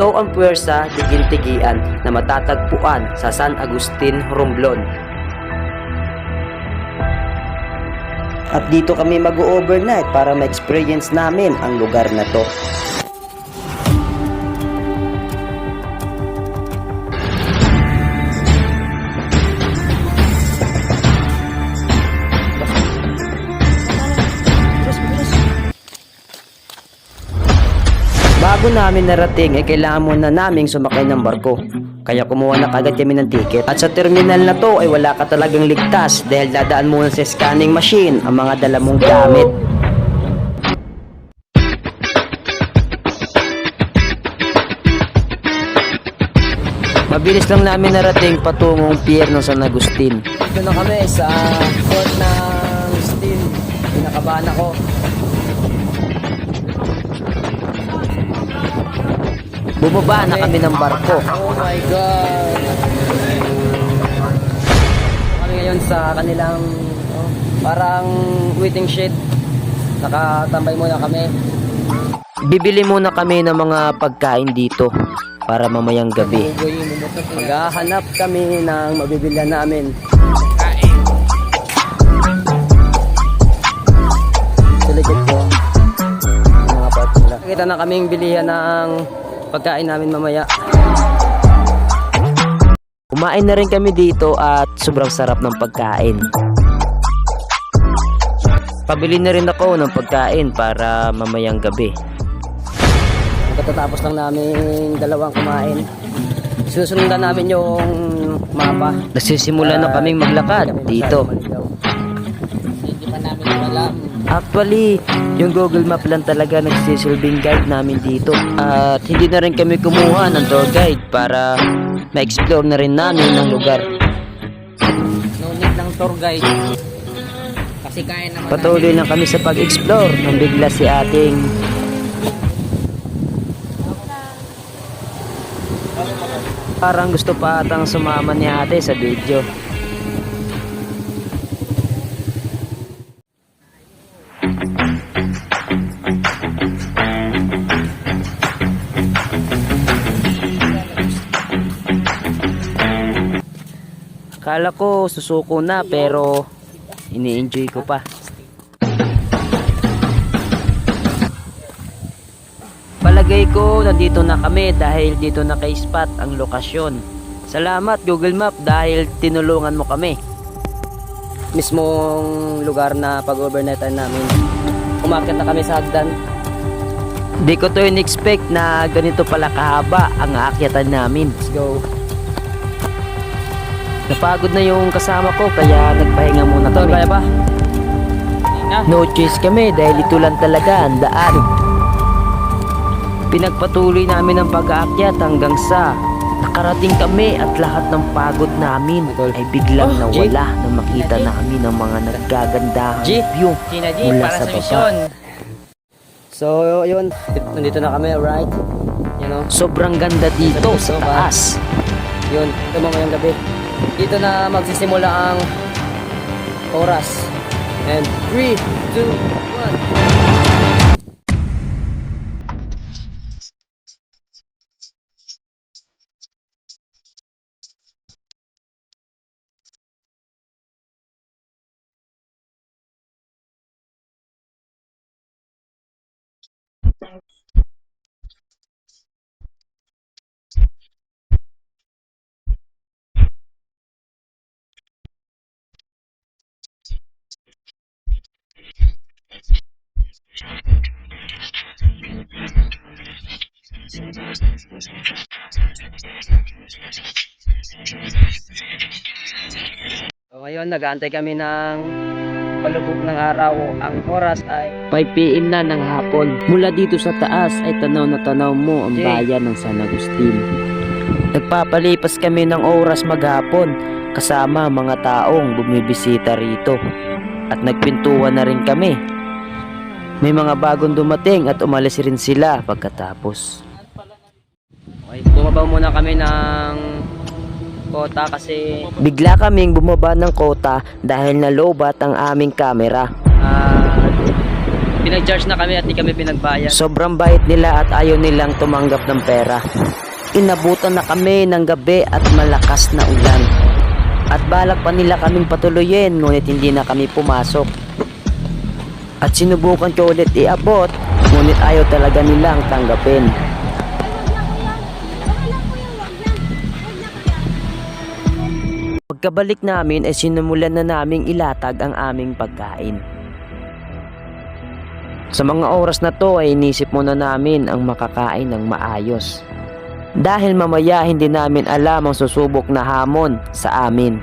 Ito ang puwersa tigintigian na matatagpuan sa San Agustin, Romblon. At dito kami mag-overnight para ma-experience namin ang lugar na to. Bago namin narating ay kailangan muna naming sumakay ng barko. Kaya kumuha na kagad kami ng ticket. At sa terminal na to ay wala ka talagang ligtas dahil dadaan muna sa scanning machine ang mga dala mong gamit. Mabilis lang namin narating patungong pier ng San Agustin. Dito na kami sa port ng Agustin. Pinakabahan ako. Bumaba na kami ng barko. Oh my God! Kami ngayon sa kanilang oh, parang waiting shed. Nakatambay muna kami. Bibili muna kami ng mga pagkain dito para mamayang gabi. Maghahanap kami ng mabibilyan namin. Sa likod ko, mga part nila. Kita na kaming bilihan ng pagkain namin mamaya. Kumain na rin kami dito at sobrang sarap ng pagkain. Pabili na rin ako ng pagkain para mamayang gabi. Katatapos lang namin dalawang kumain. Susundan namin yung mapa. Nagsisimula na kaming maglakad dito. Actually, yung Google Map lang talaga nagsisilbing guide namin dito. At hindi na rin kami kumuha ng tour guide para ma-explore na rin namin ang lugar. No need ng tour guide. Kasi kaya naman Patuloy lang kami sa pag-explore nang bigla si ating Parang gusto pa atang sumama ni ate sa video. Akala ko susuko na pero ini-enjoy ko pa. Palagay ko nandito na kami dahil dito na kay spot ang lokasyon. Salamat Google Map dahil tinulungan mo kami. Mismong lugar na pag-overnightan namin. Umakit na kami sa hagdan. Di ko to in-expect na ganito pala kahaba ang aakyatan namin. Let's go. Napagod na yung kasama ko kaya nagpahinga muna kami. Kaya na. No choice kami dahil ito lang talaga ang daan. Pinagpatuloy namin ang pag-aakyat hanggang sa nakarating kami at lahat ng pagod namin ay biglang Oh, nawala na makita namin ang mga naggagandahang G. view Gina G, mula sa sa baba. So yun, nandito na kami, right? You know, sobrang ganda dito sa Dito taas. Yun, ito mamayang gabi. Dito na magsisimula ang oras. And 3, 2, 1. So ngayon, nag-aantay kami ng palubog ng araw. Ang oras ay 5pm na ng hapon. Mula dito sa taas ay tanaw na tanaw mo ang bayan ng San Agustin. Nagpapalipas kami ng oras maghapon kasama mga taong bumibisita rito. At nagpintuan na rin kami. May mga bagong dumating at umalis rin sila pagkatapos. Okay, bumaba muna kami ng kota kasi bigla kaming bumaba ng kota dahil nalobat ang aming camera. At Pinag-charge na kami at di kami pinagbayad. Sobrang bait nila at ayaw nilang tumanggap ng pera. Inabutan na kami ng gabi at malakas na ulan. At balak pa nila kaming patuloyin ngunit hindi na kami pumasok. At sinubukan ko ulit iabot ngunit ayaw talaga nilang tanggapin. Pagkabalik namin ay sinumulan na naming ilatag ang aming pagkain. Sa mga oras na to ay inisip muna namin ang makakain ng maayos. Dahil mamaya hindi namin alam ang susubok na hamon sa amin.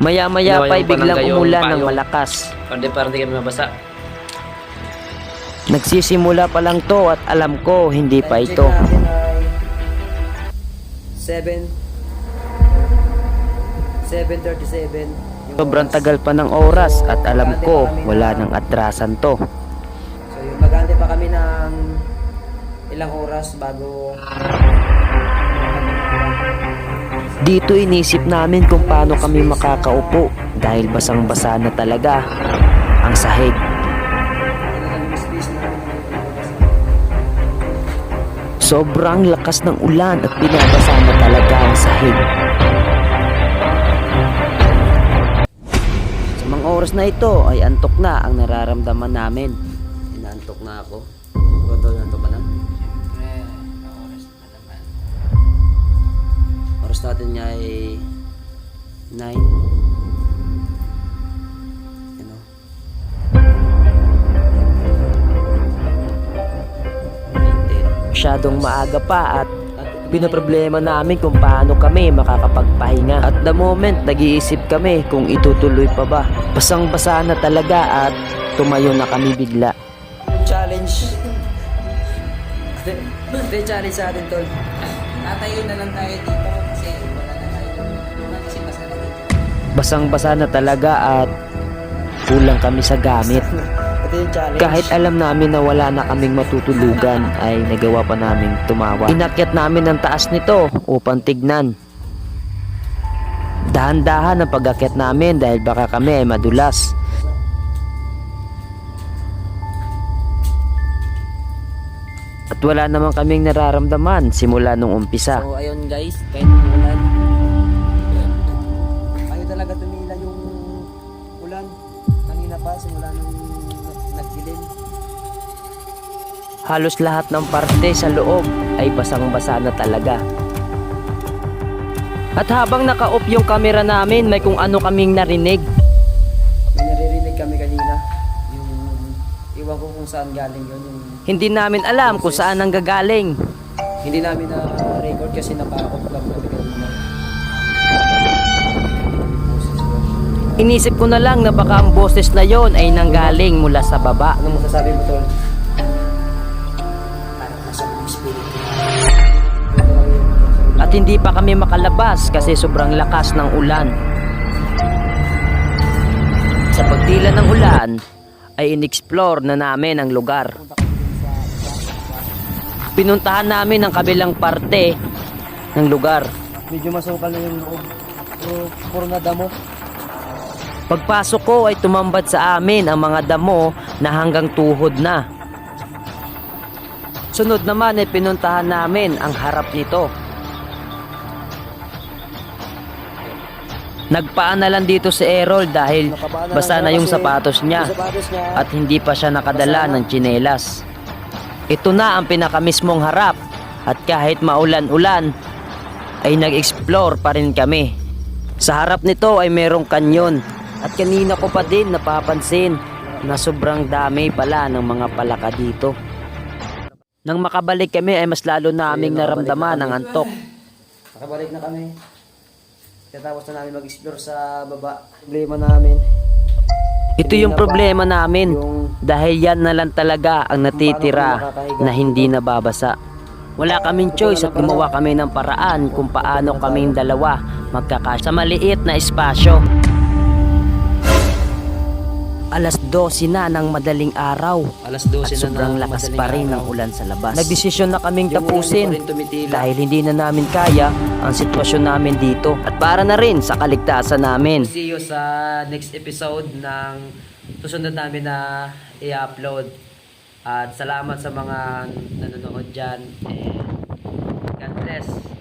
Maya-maya pa'y biglang umulan ng malakas. Di kami mabasa. Nagsisimula pa lang to at alam ko hindi pa ito. 7 7.37 yung Sobrang tagal pa ng oras at alam ko wala nang atrasan to. So yun, mag-aantay pa kami ng ilang oras bago Dito inisip namin kung paano kami makakaupo dahil basang-basa na talaga ang sahig. Sobrang lakas ng ulan at binabasa na talaga ang sahig. Sa mga oras na ito ay antok na ang nararamdaman namin. Inaantok na ako. Totoo nantok ka na? Oras natin ay 9 Masyadong maaga pa at Pinaproblema namin kung paano kami makakapagpahinga. At the moment, nag-iisip kami kung itutuloy pa ba. Basang-basa na talaga at tumayo na kami bigla. Challenge. Yung challenge sa atin, Tol. Tatayo na lang tayo dito kasi wala na tayo. Wala kasi basa na dito. Basang-basa na talaga at kulang kami sa gamit. Kahit alam namin na wala na kaming matutulugan ay nagawa pa naming tumawa. Inakyat namin ang taas nito upang tignan. Dahan-dahan ang pag-akyat namin dahil baka kami ay madulas. At wala naman kaming nararamdaman simula nung umpisa. So ayun guys, kahit ulan. Halos lahat ng parte sa loob ay basang-basa na talaga. At habang naka-off yung camera namin, may kung ano kaming narinig. May naririnig kami kanina. Yung, iwan ko kung saan galing yun. Yung, Hindi namin alam kung saan ang gagaling. hindi namin na-record kasi naka-off lang kami kanina. Inisip ko na lang na baka ang boses na yon ay nanggaling mula sa baba. Anong masasabi mo, Tol? At hindi pa kami makalabas kasi sobrang lakas ng ulan. Sa pagtila ng ulan, ay in-explore na namin ang lugar. Pinuntahan namin ang kabilang parte ng lugar. Medyo masukal na yung loob. Puro na damo. Pagpasok ko ay tumambad sa amin ang mga damo na hanggang tuhod na. Sunod naman ay pinuntahan namin ang harap nito. Nagpaanalan dito si Errol dahil basa na lang yung sapatos niya at hindi pa siya nakadala ng tsinelas. Ito na ang pinakamismong harap at kahit maulan-ulan ay nag-explore pa rin kami. Sa harap nito ay merong kanyon at kanina ko pa din napapansin na sobrang dami pala ng mga palaka dito. Nang makabalik kami ay mas lalo naming naramdaman na ang antok. Nakabalik na kami. Katapos na namin mag-explore sa baba. Problema namin. Ito yung problema namin Yung dahil yan na lang talaga ang natitira na hindi nababasa. Wala kaming choice at gumawa kami ng paraan kung paano kaming dalawa magkakasya sa maliit na espasyo. Alas 12 na ng madaling araw Alas 12 at na sobrang ng lakas pa rin ng ulan sa labas. Nagdesisyon na kaming tapusin dahil hindi na namin kaya ang sitwasyon namin dito at para na rin sa kaligtasan namin. See you sa next episode ng susunod namin na i-upload. At salamat sa mga nanonood dyan. And God bless.